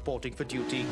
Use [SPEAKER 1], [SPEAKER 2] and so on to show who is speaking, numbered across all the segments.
[SPEAKER 1] reporting for duty.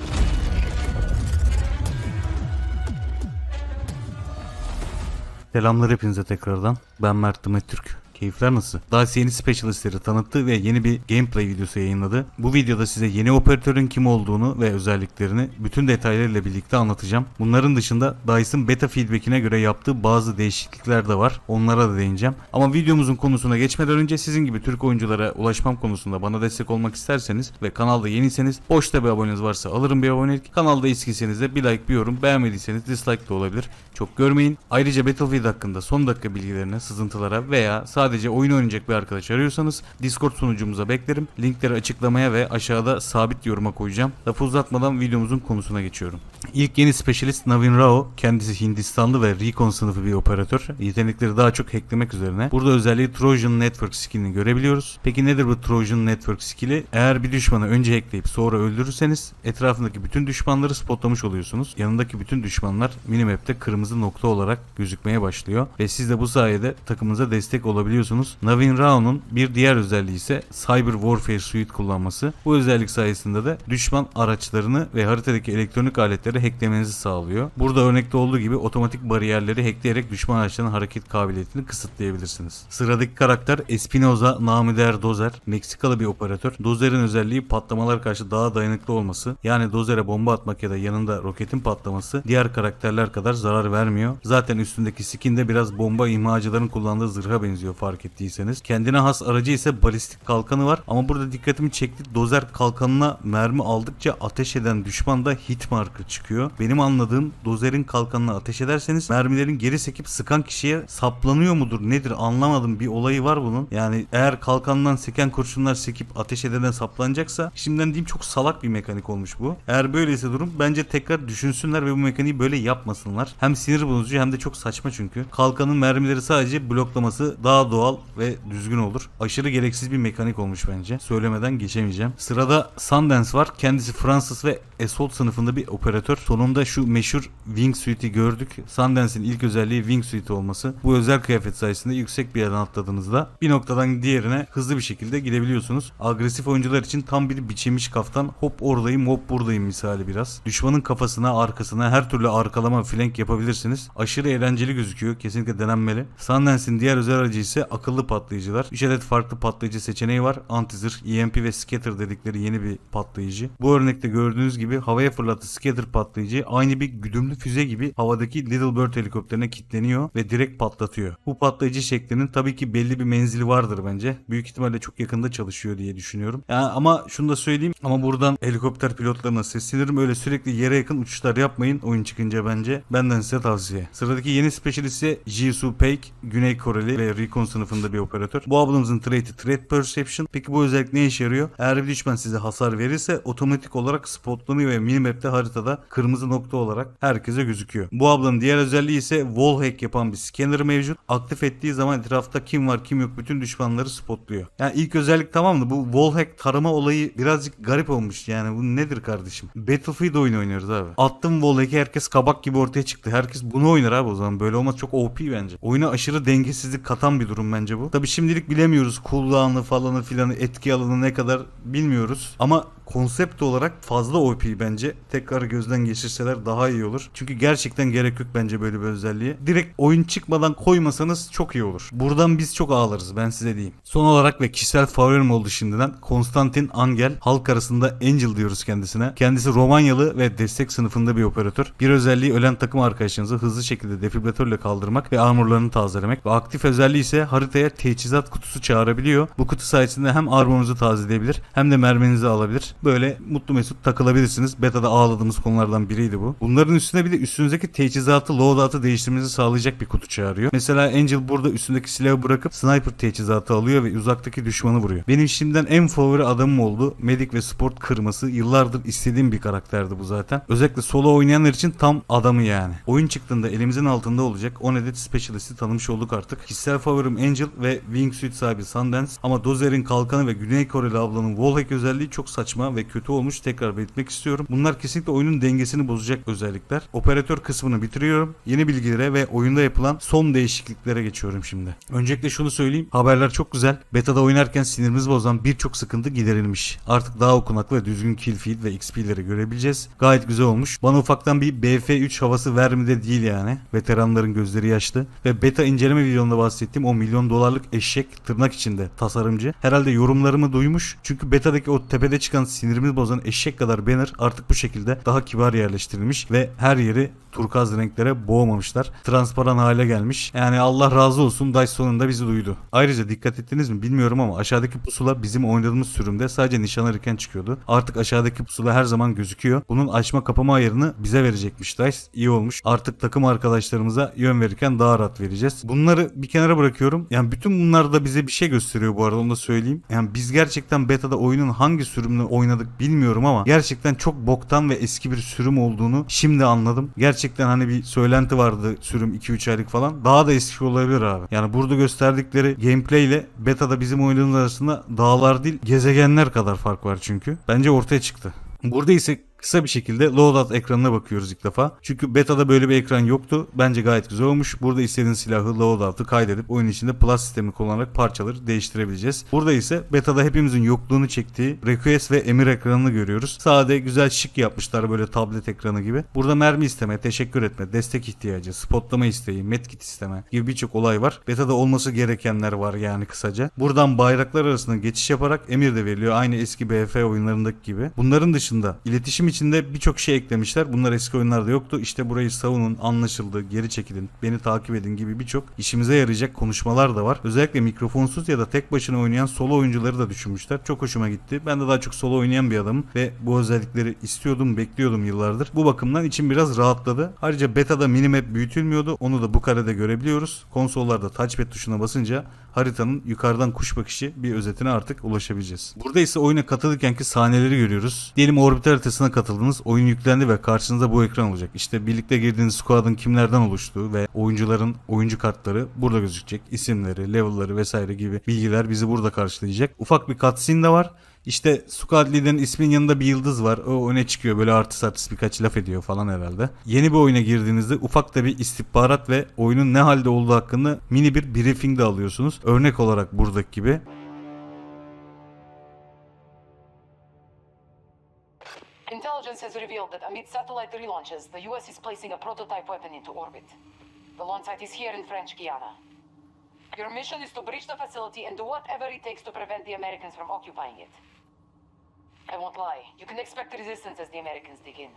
[SPEAKER 2] Selamlar hepinize tekrardan. Ben Mert Demet Türk. Keyifler nasıl? Daha yeni specialistleri tanıttı ve yeni bir gameplay videosu yayınladı. Bu videoda size yeni operatörün kim olduğunu ve özelliklerini bütün detaylarıyla birlikte anlatacağım. Bunların dışında DICE'ın beta feedbackine göre yaptığı bazı değişiklikler de var. Onlara da değineceğim. Ama videomuzun konusuna geçmeden önce sizin gibi Türk oyunculara ulaşmam konusunda bana destek olmak isterseniz ve kanalda yeniyseniz boşta bir aboneniz varsa alırım bir abonelik. Kanalda eskiyseniz de bir like bir yorum beğenmediyseniz dislike de olabilir. Çok görmeyin. Ayrıca Battlefield hakkında son dakika bilgilerine, sızıntılara veya sadece oyun oynayacak bir arkadaş arıyorsanız Discord sunucumuza beklerim. Linkleri açıklamaya ve aşağıda sabit yoruma koyacağım. Lafı uzatmadan videomuzun konusuna geçiyorum. İlk yeni specialist Navin Rao. Kendisi Hindistanlı ve Recon sınıfı bir operatör. Yetenekleri daha çok hacklemek üzerine. Burada özelliği Trojan Network skillini görebiliyoruz. Peki nedir bu Trojan Network skilli? Eğer bir düşmanı önce hackleyip sonra öldürürseniz etrafındaki bütün düşmanları spotlamış oluyorsunuz. Yanındaki bütün düşmanlar minimap'te kırmızı nokta olarak gözükmeye başlıyor. Ve siz de bu sayede takımınıza destek olabiliyorsunuz. Navin Rao'nun bir diğer özelliği ise Cyber Warfare Suite kullanması. Bu özellik sayesinde de düşman araçlarını ve haritadaki elektronik aletleri hacklemenizi sağlıyor. Burada örnekte olduğu gibi otomatik bariyerleri hackleyerek düşman araçlarının hareket kabiliyetini kısıtlayabilirsiniz. Sıradaki karakter Espinoza Namider Dozer. Meksikalı bir operatör. Dozer'in özelliği patlamalar karşı daha dayanıklı olması. Yani Dozer'e bomba atmak ya da yanında roketin patlaması diğer karakterler kadar zarar vermiyor. Zaten üstündeki skin de biraz bomba imhacıların kullandığı zırha benziyor fark ettiyseniz. Kendine has aracı ise balistik kalkanı var ama burada dikkatimi çekti. Dozer kalkanına mermi aldıkça ateş eden düşmanda hit markı çıkıyor. Benim anladığım Dozer'in kalkanına ateş ederseniz mermilerin geri sekip sıkan kişiye saplanıyor mudur nedir anlamadım bir olayı var bunun. Yani eğer kalkandan seken kurşunlar sekip ateş edene saplanacaksa şimdiden diyeyim çok salak bir mekanik olmuş bu. Eğer böyleyse durum bence tekrar düşünsünler ve bu mekaniği böyle yapmasınlar. Hem sinir bozucu hem de çok saçma çünkü. Kalkanın mermileri sadece bloklaması daha doğal ve düzgün olur. Aşırı gereksiz bir mekanik olmuş bence. Söylemeden geçemeyeceğim. Sırada Sundance var. Kendisi Fransız ve Assault sınıfında bir operatör. Sonunda şu meşhur Wingsuit'i gördük. Sundance'in ilk özelliği Wingsuit olması. Bu özel kıyafet sayesinde yüksek bir yerden atladığınızda bir noktadan diğerine hızlı bir şekilde gidebiliyorsunuz. Agresif oyuncular için tam bir biçilmiş kaftan hop oradayım hop buradayım misali biraz. Düşmanın kafasına arkasına her türlü arkalama flank yapabilirsiniz. Aşırı eğlenceli gözüküyor. Kesinlikle denenmeli. Sundance'in diğer özel aracı ise akıllı patlayıcılar. 3 adet farklı patlayıcı seçeneği var. Antizır, EMP ve scatter dedikleri yeni bir patlayıcı. Bu örnekte gördüğünüz gibi havaya fırlattığı scatter patlayıcı aynı bir güdümlü füze gibi havadaki Little Bird helikopterine kilitleniyor ve direkt patlatıyor. Bu patlayıcı şeklinin tabii ki belli bir menzili vardır bence. Büyük ihtimalle çok yakında çalışıyor diye düşünüyorum. Yani ama şunu da söyleyeyim ama buradan helikopter pilotlarına seslenirim. Öyle sürekli yere yakın uçuşlar yapmayın oyun çıkınca bence. Benden size tavsiye. Sıradaki yeni specialist ise Jisoo Paik. Güney Koreli ve Recon sınıfında bir operatör. Bu ablamızın trait'i Threat Perception. Peki bu özellik ne işe yarıyor? Eğer bir düşman size hasar verirse otomatik olarak spotlanıyor ve minimap'te haritada kırmızı nokta olarak herkese gözüküyor. Bu ablanın diğer özelliği ise wall hack yapan bir scanner mevcut. Aktif ettiği zaman etrafta kim var kim yok bütün düşmanları spotluyor. Yani ilk özellik tamam da bu wall hack tarama olayı birazcık garip olmuş. Yani bu nedir kardeşim? Battlefield oyunu oynuyoruz abi. Attım wall hack'i herkes kabak gibi ortaya çıktı. Herkes bunu oynar abi o zaman. Böyle olmaz çok OP bence. Oyuna aşırı dengesizlik katan bir durum bence bu. Tabi şimdilik bilemiyoruz cooldown'ı falanı filanı etki alanı ne kadar bilmiyoruz. Ama konsept olarak fazla OP bence. Tekrar gözden geçirseler daha iyi olur. Çünkü gerçekten gerek yok bence böyle bir özelliğe. Direkt oyun çıkmadan koymasanız çok iyi olur. Buradan biz çok ağlarız ben size diyeyim. Son olarak ve kişisel favorim oldu şimdiden. Konstantin Angel. Halk arasında Angel diyoruz kendisine. Kendisi Romanyalı ve destek sınıfında bir operatör. Bir özelliği ölen takım arkadaşınızı hızlı şekilde defibrilatörle kaldırmak ve armorlarını tazelemek. Ve aktif özelliği ise haritaya teçhizat kutusu çağırabiliyor. Bu kutu sayesinde hem armorunuzu tazeleyebilir hem de merminizi alabilir. Böyle mutlu mesut takılabilirsiniz. Beta'da ağladığımız konulardan biriydi bu. Bunların üstüne bir de üstünüzdeki teçhizatı, loadout'ı değiştirmenizi sağlayacak bir kutu çağırıyor. Mesela Angel burada üstündeki silahı bırakıp sniper teçhizatı alıyor ve uzaktaki düşmanı vuruyor. Benim şimdiden en favori adamım oldu. Medic ve sport kırması. Yıllardır istediğim bir karakterdi bu zaten. Özellikle solo oynayanlar için tam adamı yani. Oyun çıktığında elimizin altında olacak. 10 adet specialist'i tanımış olduk artık. Kişisel favorim Angel ve wingsuit sahibi Sundance. Ama Dozer'in kalkanı ve Güney Koreli ablanın wallhack özelliği çok saçma ve kötü olmuş tekrar belirtmek istiyorum. Bunlar kesinlikle oyunun dengesini bozacak özellikler. Operatör kısmını bitiriyorum. Yeni bilgilere ve oyunda yapılan son değişikliklere geçiyorum şimdi. Öncelikle şunu söyleyeyim. Haberler çok güzel. Beta'da oynarken sinirimizi bozan birçok sıkıntı giderilmiş. Artık daha okunaklı ve düzgün kill feed ve XP'leri görebileceğiz. Gayet güzel olmuş. Bana ufaktan bir BF3 havası vermedi değil yani. Veteranların gözleri yaşlı. Ve beta inceleme videomda bahsettiğim o milyon dolarlık eşek tırnak içinde tasarımcı. Herhalde yorumlarımı duymuş. Çünkü betadaki o tepede çıkan sinirimizi bozan eşek kadar banner artık bu şekilde daha kibar yerleştirilmiş ve her yeri turkuaz renklere boğmamışlar. Transparan hale gelmiş. Yani Allah razı olsun DICE sonunda bizi duydu. Ayrıca dikkat ettiniz mi bilmiyorum ama aşağıdaki pusula bizim oynadığımız sürümde sadece nişan alırken çıkıyordu. Artık aşağıdaki pusula her zaman gözüküyor. Bunun açma kapama ayarını bize verecekmiş DICE. İyi olmuş. Artık takım arkadaşlarımıza yön verirken daha rahat vereceğiz. Bunları bir kenara bırakıyorum. Yani bütün bunlar da bize bir şey gösteriyor bu arada onu da söyleyeyim. Yani biz gerçekten beta'da oyunun hangi sürümünü oynadık bilmiyorum ama gerçekten çok boktan ve eski bir sürüm olduğunu şimdi anladım. Gerçekten hani bir söylenti vardı sürüm 2-3 aylık falan. Daha da eski olabilir abi. Yani burada gösterdikleri gameplay ile beta'da bizim oynadığımız arasında dağlar değil gezegenler kadar fark var çünkü. Bence ortaya çıktı. Burada ise Kısa bir şekilde loadout ekranına bakıyoruz ilk defa. Çünkü beta'da böyle bir ekran yoktu. Bence gayet güzel olmuş. Burada istediğiniz silahı loadout'u kaydedip oyun içinde plus sistemi kullanarak parçaları değiştirebileceğiz. Burada ise beta'da hepimizin yokluğunu çektiği request ve emir ekranını görüyoruz. Sade güzel şık yapmışlar böyle tablet ekranı gibi. Burada mermi isteme, teşekkür etme, destek ihtiyacı, spotlama isteği, medkit isteme gibi birçok olay var. Beta'da olması gerekenler var yani kısaca. Buradan bayraklar arasında geçiş yaparak emir de veriliyor. Aynı eski BF oyunlarındaki gibi. Bunların dışında iletişim içinde birçok şey eklemişler. Bunlar eski oyunlarda yoktu. İşte burayı savunun, anlaşıldı, geri çekilin, beni takip edin gibi birçok işimize yarayacak konuşmalar da var. Özellikle mikrofonsuz ya da tek başına oynayan solo oyuncuları da düşünmüşler. Çok hoşuma gitti. Ben de daha çok solo oynayan bir adamım ve bu özellikleri istiyordum, bekliyordum yıllardır. Bu bakımdan içim biraz rahatladı. Ayrıca beta'da minimap büyütülmüyordu. Onu da bu karede görebiliyoruz. Konsollarda touchpad tuşuna basınca haritanın yukarıdan kuş bakışı bir özetine artık ulaşabileceğiz. Burada ise oyuna katılırkenki sahneleri görüyoruz. Diyelim orbit haritasına katıldınız, oyun yüklendi ve karşınızda bu ekran olacak. İşte birlikte girdiğiniz squad'ın kimlerden oluştuğu ve oyuncuların oyuncu kartları burada gözükecek. İsimleri, level'ları vesaire gibi bilgiler bizi burada karşılayacak. Ufak bir cutscene de var. İşte squad liderin ismin yanında bir yıldız var. O öne çıkıyor böyle artist artist birkaç laf ediyor falan herhalde. Yeni bir oyuna girdiğinizde ufak da bir istihbarat ve oyunun ne halde olduğu hakkında mini bir briefing de alıyorsunuz. Örnek olarak buradaki gibi.
[SPEAKER 1] Has revealed that amid satellite relaunches, the US is placing a prototype weapon into orbit. The launch site is here in French Guiana. Your mission is to breach the facility and do whatever it takes to prevent the Americans from occupying it. I won't lie, you can expect resistance as the Americans dig in,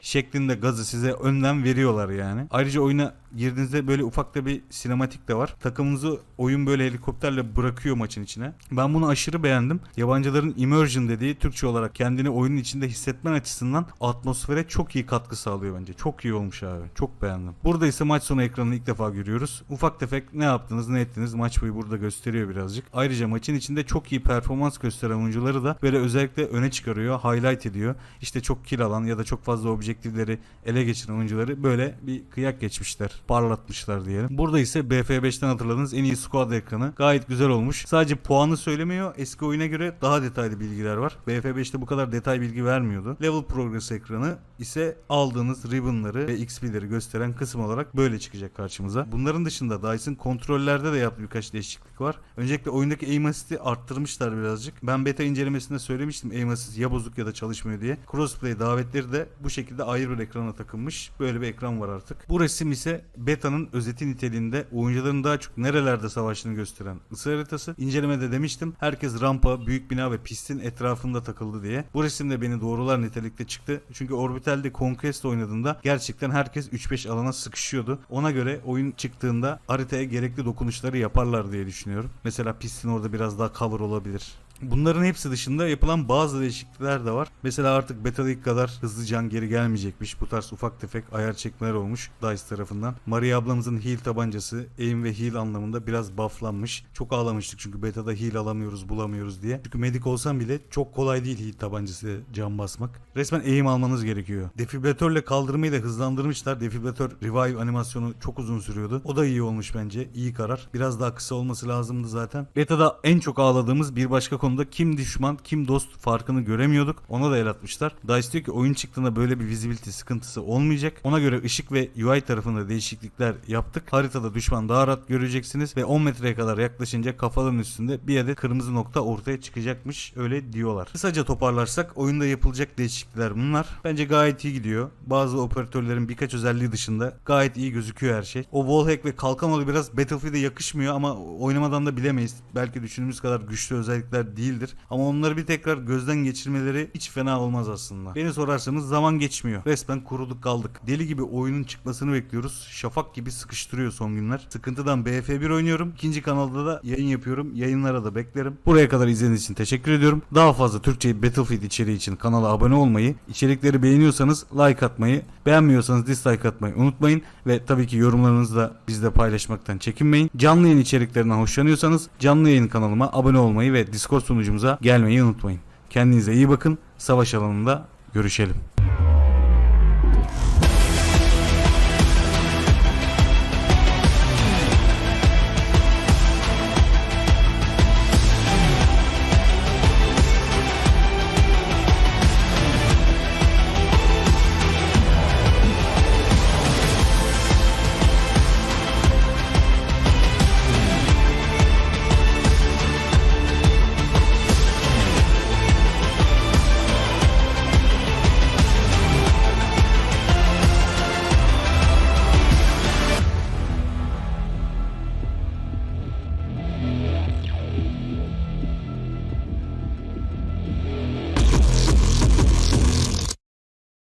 [SPEAKER 2] şeklinde gazı size önden veriyorlar yani. Ayrıca oyuna girdiğinizde böyle ufak da bir sinematik de var. Takımınızı oyun böyle helikopterle bırakıyor maçın içine. Ben bunu aşırı beğendim. Yabancıların immersion dediği Türkçe olarak kendini oyunun içinde hissetmen açısından atmosfere çok iyi katkı sağlıyor bence. Çok iyi olmuş abi. Çok beğendim. Burada ise maç sonu ekranını ilk defa görüyoruz. Ufak tefek ne yaptınız ne ettiniz maç boyu burada gösteriyor birazcık. Ayrıca maçın içinde çok iyi performans gösteren oyuncuları da böyle özellikle öne çıkarıyor, highlight ediyor. İşte çok kill alan ya da çok fazla objektifleri ele geçiren oyuncuları böyle bir kıyak geçmişler. Parlatmışlar diyelim. Burada ise BF5'ten hatırladığınız en iyi squad ekranı. Gayet güzel olmuş. Sadece puanı söylemiyor. Eski oyuna göre daha detaylı bilgiler var. BF5'te bu kadar detay bilgi vermiyordu. Level progress ekranı ise aldığınız ribbonları ve XP'leri gösteren kısım olarak böyle çıkacak karşımıza. Bunların dışında Dice'ın kontrollerde de yaptığı birkaç değişiklik var. Öncelikle oyundaki aim assist'i arttırmışlar birazcık. Ben beta incelemesinde söylemiştim aim assist ya bozuk ya da çalışmıyor diye. Crossplay davetleri de bu şekilde ayrı bir ekrana takılmış. Böyle bir ekran var artık. Bu resim ise beta'nın özeti niteliğinde oyuncuların daha çok nerelerde savaştığını gösteren ısı haritası. İncelemede demiştim herkes rampa, büyük bina ve pistin etrafında takıldı diye. Bu resim de beni doğrular nitelikte çıktı. Çünkü Orbital'de Conquest oynadığında gerçekten herkes 3-5 alana sıkışıyordu. Ona göre oyun çıktığında haritaya gerekli dokunuşları yaparlar diye düşünüyorum. Mesela pistin orada biraz daha cover olabilir. Bunların hepsi dışında yapılan bazı değişiklikler de var. Mesela artık beta'daki kadar hızlı can geri gelmeyecekmiş. Bu tarz ufak tefek ayar çekmeler olmuş DICE tarafından. Maria ablamızın heal tabancası aim ve heal anlamında biraz bufflanmış. Çok ağlamıştık çünkü beta'da heal alamıyoruz bulamıyoruz diye. Çünkü medik olsam bile çok kolay değil heal tabancası can basmak. Resmen aim almanız gerekiyor. Defibrilatörle kaldırmayı da hızlandırmışlar. Defibrilatör revive animasyonu çok uzun sürüyordu. O da iyi olmuş bence. İyi karar. Biraz daha kısa olması lazımdı zaten. Beta'da en çok ağladığımız bir başka konu konuda kim düşman kim dost farkını göremiyorduk. Ona da el atmışlar. DICE diyor ki oyun çıktığında böyle bir visibility sıkıntısı olmayacak. Ona göre ışık ve UI tarafında değişiklikler yaptık. Haritada düşman daha rahat göreceksiniz ve 10 metreye kadar yaklaşınca kafaların üstünde bir adet kırmızı nokta ortaya çıkacakmış. Öyle diyorlar. Kısaca toparlarsak oyunda yapılacak değişiklikler bunlar. Bence gayet iyi gidiyor. Bazı operatörlerin birkaç özelliği dışında gayet iyi gözüküyor her şey. O wallhack ve kalkan modu biraz Battlefield'e yakışmıyor ama oynamadan da bilemeyiz. Belki düşündüğümüz kadar güçlü özellikler değildir. Ama onları bir tekrar gözden geçirmeleri hiç fena olmaz aslında. Beni sorarsanız zaman geçmiyor. Resmen kuruduk kaldık. Deli gibi oyunun çıkmasını bekliyoruz. Şafak gibi sıkıştırıyor son günler. Sıkıntıdan BF1 oynuyorum. İkinci kanalda da yayın yapıyorum. Yayınlara da beklerim. Buraya kadar izlediğiniz için teşekkür ediyorum. Daha fazla Türkçe Battlefield içeriği için kanala abone olmayı, içerikleri beğeniyorsanız like atmayı, beğenmiyorsanız dislike atmayı unutmayın ve tabii ki yorumlarınızı da bizle paylaşmaktan çekinmeyin. Canlı yayın içeriklerinden hoşlanıyorsanız canlı yayın kanalıma abone olmayı ve Discord sunucumuza gelmeyi unutmayın. Kendinize iyi bakın. Savaş alanında görüşelim.